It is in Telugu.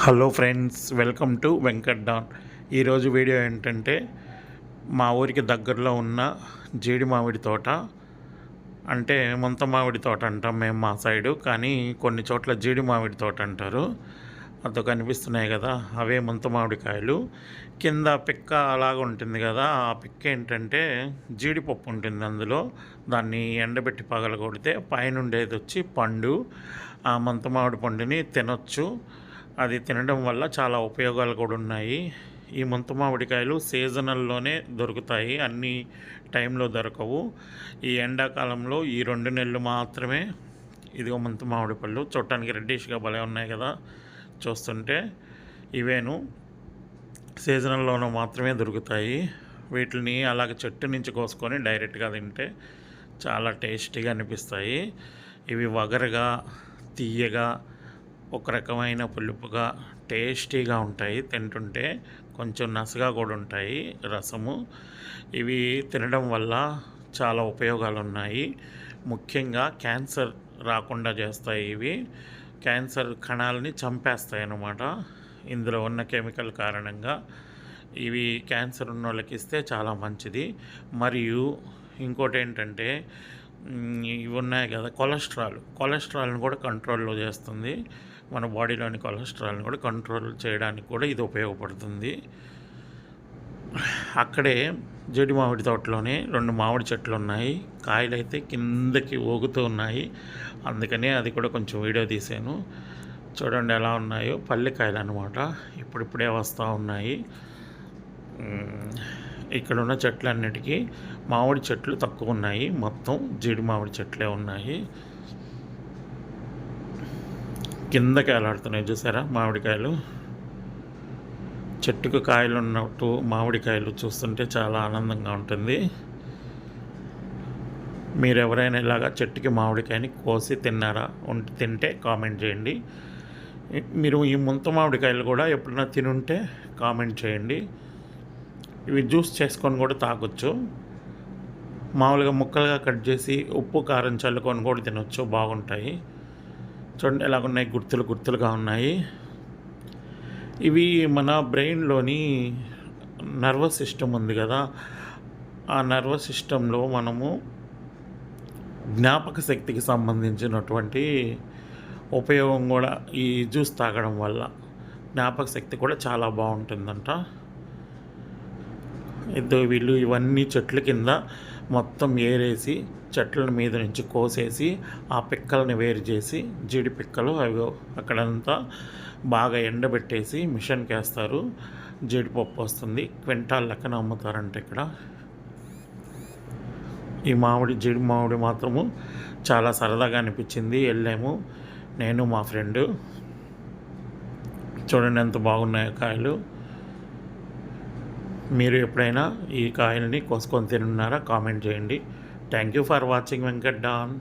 Hello friends welcome to Venkat Don. ఈరోజు వీడియో ఏంటంటే మా ఊరికి దగ్గరలో ఉన్న జీడి మామిడి తోట. అంటే ముంత మామిడి తోట అంటాం మేము మా సైడు కానీ కొన్ని చోట్ల జీడి మామిడి తోట అంటారు. అదో కనిపిస్తున్నాయి కదా అవే ముంత మామిడికాయలు. కింద పిక్క అలాగ ఉంటుంది కదా ఆ పిక్క ఏంటంటే జీడిపప్పు ఉంటుంది అందులో. దాన్ని ఎండబెట్టి పగలగొడితే పైన ఉండేది వచ్చి పండు. ఆ ముంత మామిడి పండుని తినొచ్చు. అది తినడం వల్ల చాలా ఉపయోగాలు కూడా ఉన్నాయి. ఈ ముంత మామిడికాయలు సీజనల్లోనే దొరుకుతాయి. అన్ని టైంలో దొరకవు. ఈ ఎండాకాలంలో ఈ రెండు నెలలు మాత్రమే ఇదిగో ముంత మామిడి పళ్ళు. చూడటానికి రెడ్డిష్గా భలే ఉన్నాయి కదా చూస్తుంటే. ఇవేను సీజనల్లోనూ మాత్రమే దొరుకుతాయి. వీటిని అలాగ చెట్టు నుంచి కోసుకొని డైరెక్ట్గా తింటే చాలా టేస్టీగా అనిపిస్తాయి. ఇవి వగరగా తీయగా ఒక రకమైన పులుపుగా టేస్టీగా ఉంటాయి. తింటుంటే కొంచెం నసగా కూడా ఉంటాయి రసము. ఇవి తినడం వల్ల చాలా ఉపయోగాలు ఉన్నాయి ముఖ్యంగా క్యాన్సర్ రాకుండా చేస్తాయి ఇవి. క్యాన్సర్ కణాలని చంపేస్తాయి అన్నమాట ఇందులో ఉన్న కెమికల్ కారణంగా ఇవి క్యాన్సర్ ఉన్న వాళ్ళకి ఇస్తే చాలా మంచిది. మరియు ఇంకోటి ఏంటంటే ఇవి ఉన్నాయి కదా. కొలెస్ట్రాల్. కొలెస్ట్రాల్ని కూడా కంట్రోల్లో చేస్తుంది. మన బాడీలోని కొలెస్ట్రాల్ని కూడా కంట్రోల్ చేయడానికి కూడా ఇది ఉపయోగపడుతుంది. అక్కడే జడి మామిడి తోటలోనే రెండు మామిడి చెట్లు ఉన్నాయి. కాయలు అయితే కిందకి ఊగుతూ ఉన్నాయి. అందుకనే అది కూడా కొంచెం వీడియో తీసాను చూడండి ఎలా ఉన్నాయో. పల్లెకాయలు అనమాట ఇప్పుడిప్పుడే వస్తూ ఉన్నాయి. ఇక్కడ ఉన్న చెట్లన్నిటికీ మామిడి చెట్లు తక్కువ ఉన్నాయి మొత్తం జీడి మామిడి చెట్లే ఉన్నాయి. కిందకి వేలాడుతున్నాయి చూసారా మామిడికాయలు? చెట్టుకు కాయలు ఉన్నట్టు మామిడికాయలు చూస్తుంటే చాలా ఆనందంగా ఉంటుంది. మీరు ఎవరైనా ఇలాగా చెట్టుకి మామిడికాయని కోసి తిన్నారా? ఉంటే తింటే కామెంట్ చేయండి. మీరు ఈ ముంత మామిడికాయలు కూడా ఎప్పుడైనా తినుంటే కామెంట్ చేయండి. ఇవి జ్యూస్ చేసుకొని కూడా తాగొచ్చు. మామూలుగా ముక్కలుగా కట్ చేసి ఉప్పు కారం చల్లుకొని కూడా తినొచ్చు. బాగుంటాయి. చూడండి ఎలాగున్నాయి గుర్తులు గుర్తులుగా ఉన్నాయి. ఇవి మన బ్రెయిన్లోని నర్వస్ సిస్టమ్ ఉంది కదా. ఆ నర్వస్ సిస్టంలో మనము జ్ఞాపక శక్తికి సంబంధించినటువంటి ఉపయోగం కూడా ఈ జ్యూస్ తాగడం వల్ల జ్ఞాపక శక్తి కూడా చాలా బాగుంటుందంట. ఇద్దరు వీళ్ళు ఇవన్నీ చెట్ల కింద మొత్తం ఏరేసి చెట్ల మీద నుంచి కోసేసి ఆ పిక్కల్ని వేరు చేసి జీడి పిక్కలు అవి అక్కడంతా బాగా ఎండబెట్టేసి మిషన్కి వేస్తారు జీడిపప్పు వస్తుంది. క్వింటాల్ లెక్కన అమ్ముతారంట ఇక్కడ. ఈ మామిడి జీడి మామిడి మాత్రము చాలా సరదాగా అనిపించింది. వెళ్ళాము. నేను మా ఫ్రెండు. చూడండి ఎంత బాగున్నాయో కాయలు. మీరు ఎప్పుడైనా ఈ కాయల్ని కోసుకొని తినున్నారా? కామెంట్ చేయండి. Thank you for watching Venkat Don